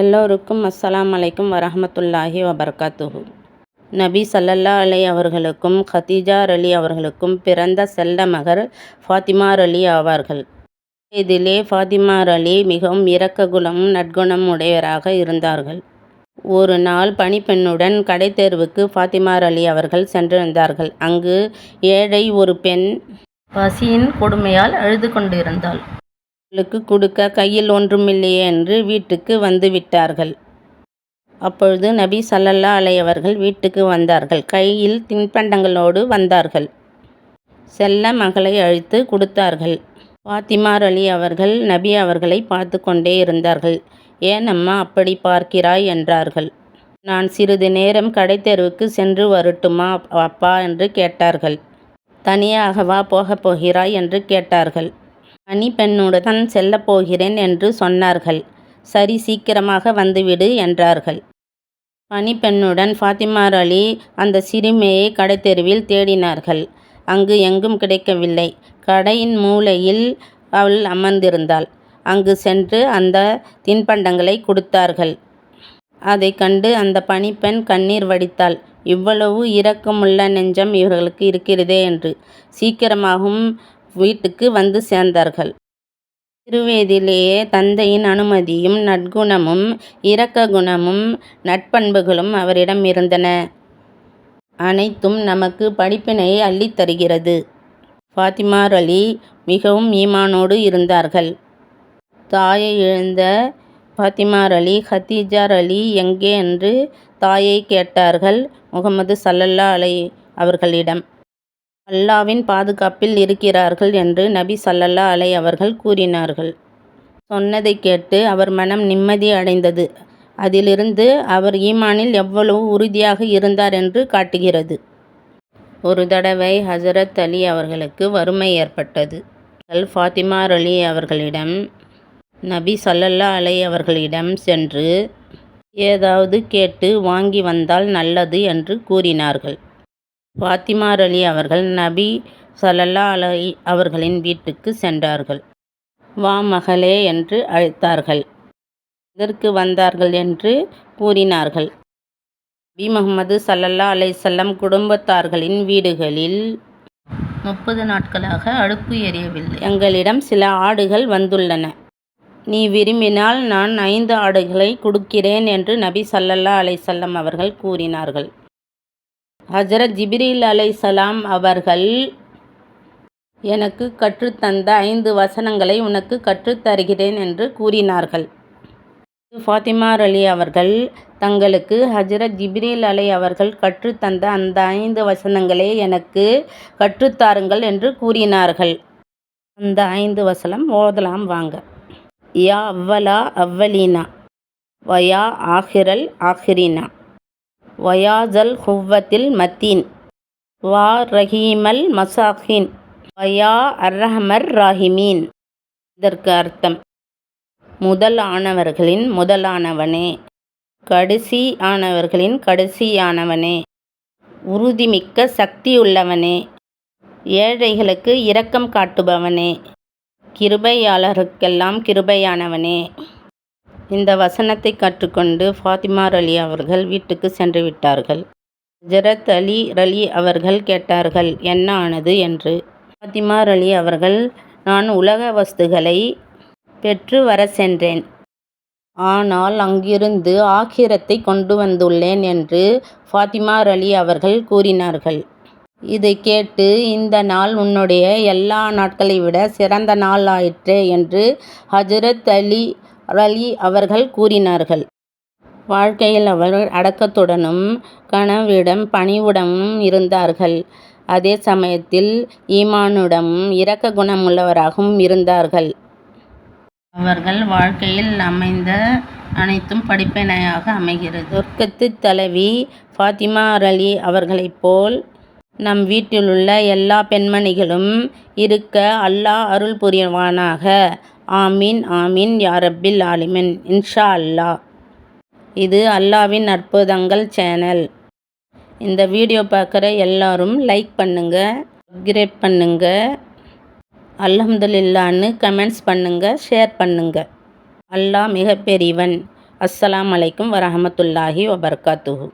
எல்லோருக்கும் அஸ்ஸலாம் அலைக்கும் வரஹமத்துல்லாஹி வபரகாத்துஹு. நபி சல்லல்லா அலை அவர்களுக்கும் ஹதீஜா அலி அவர்களுக்கும் பிறந்த செல்ல மகர் ஃபாத்திமா அலி ஆவார்கள். இதிலே ஃபாத்திமா அலி மிகவும் இரக்க குணமும் நற்குணம் உடையவராக இருந்தார்கள். ஒரு நாள் பணிப்பெண்ணுடன் கடை தேர்வுக்கு ஃபாத்திமா அலி அவர்கள் சென்றிருந்தார்கள். அங்கு ஏழை ஒரு பெண் பசியின் கொடுமையால் அழுது கொண்டிருந்தாள். அவர்களுக்கு கொடுக்க கையில் ஒன்றுமில்லையே என்று வீட்டுக்கு வந்து விட்டார்கள். அப்பொழுது நபி சல்லல்லா அலையவர்கள் வீட்டுக்கு வந்தார்கள். கையில் தின்பண்டங்களோடு வந்தார்கள். செல்ல மகளை அழைத்து கொடுத்தார்கள். பாத்திமார் அலி அவர்கள் நபி அவர்களை பார்த்து கொண்டே இருந்தார்கள். ஏன் அம்மா அப்படி பார்க்கிறாய்? என்றார்கள். நான் சிறிது நேரம் கடை தெருவுக்கு சென்று வரட்டுமா அப்பா என்று கேட்டார்கள். தனியாகவா போகப் போகிறாய்? என்று கேட்டார்கள். பணிப்பெண்ணுடன் செல்லப் போகிறேன் என்று சொன்னார்கள். சரி சீக்கிரமாக வந்துவிடு என்றார்கள். பணிப்பெண்ணுடன் ஃபாத்திமார் அலி அந்த சிறுமியை கடைத்தெருவில் தேடினார்கள். அங்கு எங்கும் கிடைக்கவில்லை. கடையின் மூலையில் அவள் அமர்ந்திருந்தாள். அங்கு சென்று அந்த தின்பண்டங்களை கொடுத்தார்கள். அதை கண்டு அந்த பணிப்பெண் கண்ணீர் வடித்தாள். இவ்வளவு இரக்கமுள்ள நெஞ்சம் இவர்களுக்கு இருக்கிறதே என்று. சீக்கிரமாகவும் வீட்டுக்கு வந்து சேர்ந்தார்கள். திருவேதிலேயே தந்தையின் அனுமதியும் நற்குணமும் இரக்க குணமும் நட்பண்புகளும் அவரிடம் இருந்தன. அனைத்தும் நமக்கு படிப்பினையை அள்ளித் தருகிறது. அலி மிகவும் ஈமானோடு இருந்தார்கள். தாயை இழந்த ஃபாத்திமார் அலி ஹத்தீஜார் அலி எங்கே? என்று தாயை கேட்டார்கள் முகமது சல்லல்லா அலை அவர்களிடம். அல்லாவின் பாதுகாப்பில் இருக்கிறார்கள் என்று நபி சல்லல்லா அலை அவர்கள் கூறினார்கள். சொன்னதை கேட்டு அவர் மனம் நிம்மதி அடைந்தது. அதிலிருந்து அவர் ஈமானில் எவ்வளவு உறுதியாக இருந்தார் என்று காட்டுகிறது. ஒரு தடவை ஹசரத் அலி அவர்களுக்கு வறுமை ஏற்பட்டது. ஃபாத்திமா அலி அவர்களிடம் நபி சல்லல்லா அலை அவர்களிடம் சென்று ஏதாவது கேட்டு வாங்கி வந்தால் நல்லது என்று கூறினார்கள். ஃபாத்திமா அலி அவர்கள் நபி சல்லல்லா அலை அவர்களின் வீட்டுக்கு சென்றார்கள். வா மகளே என்று அழைத்தார்கள். இதற்கு வந்தார்கள் என்று கூறினார்கள். நபி முகமது சல்லல்லா அலைசல்லம் குடும்பத்தார்களின் வீடுகளில் முப்பது நாட்களாக அடுப்பு எரியவில்லை. எங்களிடம் சில ஆடுகள் வந்துள்ளன. நீ விரும்பினால் நான் ஐந்து ஆடுகளை கொடுக்கிறேன் என்று நபி சல்லல்லா அலைசல்லம் அவர்கள் கூறினார்கள். ஹஜரத் ஜிப்ரீல் அலைசலாம் அவர்கள் எனக்கு கற்றுத்தந்த ஐந்து வசனங்களை உனக்கு கற்றுத்தருகிறேன் என்று கூறினார்கள். ஃபாத்திமா அலி அவர்கள் தங்களுக்கு ஹஜரத் ஜிப்ரீல் அலை அவர்கள் கற்றுத்தந்த அந்த ஐந்து வசனங்களே எனக்கு கற்றுத்தாருங்கள் என்று கூறினார்கள். அந்த ஐந்து வசனம் ஓதலாம் வாங்க. யா அவ்வலா அவ்வலீனா. வயா ஆஹிரல் ஆஹிரினா. வயாஜல் ஹுவ்வத்தில் மத்தீன். வா ரஹீமல் மசாஹின். வயா அர்ரஹமர் ராஹிமீன். இதற்கு அர்த்தம் முதலானவர்களின் முதலானவனே. கடைசி ஆனவர்களின் கடைசியானவனே. உறுதிமிக்க சக்தியுள்ளவனே. ஏழைகளுக்கு இரக்கம் காட்டுபவனே. கிருபையாளருக்கெல்லாம் கிருபையானவனே. இந்த வசனத்தை கற்றுக்கொண்டு ஃபாத்திமா அலி அவர்கள் வீட்டுக்கு சென்று விட்டார்கள். ஜரத் அலி ரலி அவர்கள் கேட்டார்கள் என்ன ஆனது? என்று. ஃபாத்திமா அலி அவர்கள் நான் உலக வஸ்துகளை பெற்று வர சென்றேன். ஆனால் அங்கிருந்து ஆக்கிரத்தை கொண்டு வந்துள்ளேன் என்று ஃபாத்திமா அலி அவர்கள் கூறினார்கள். இதை கேட்டு இந்த நாள் உன்னுடைய எல்லா நாட்களை விட சிறந்த நாள் ஆயிற்றே என்று ஹஜரத் அலி அலி அவர்கள் கூறினார்கள். வாழ்க்கையில் அவர்கள் அடக்கத்துடனும் கனவிடம் பணிவுடனும் இருந்தார்கள். அதே சமயத்தில் ஈமானுடனும் இரக்க குணமுள்ளவராகவும் இருந்தார்கள். அவர்கள் வாழ்க்கையில் அமைந்த அனைத்தும் படிப்பினையாக அமைகிறது. சொர்க்கத்து தலைவி ஃபாத்திமா அரலி அவர்களைப் போல் நம் வீட்டிலுள்ள எல்லா பெண்மணிகளும் இருக்க அல்லாஹ் அருள் புரியவானாக ஆமீன் ஆமீன் யாரப்பில் ஆலிமின். இன்ஷா அல்லா. இது அல்லாவின் அற்புதங்கள் சேனல். இந்த வீடியோ பார்க்குற எல்லாரும் லைக் பண்ணுங்கள் சப்ஸ்கிரைப் பண்ணுங்கள் அல்ஹம்துலில்லான்னு கமெண்ட்ஸ் பண்ணுங்கள் ஷேர் பண்ணுங்கள் அல்லாஹ் மிகப்பெரியவன். அஸ்ஸலாம் அலைக்கும் வரஹமத்துல்லாஹி வபர்காத்துஹு.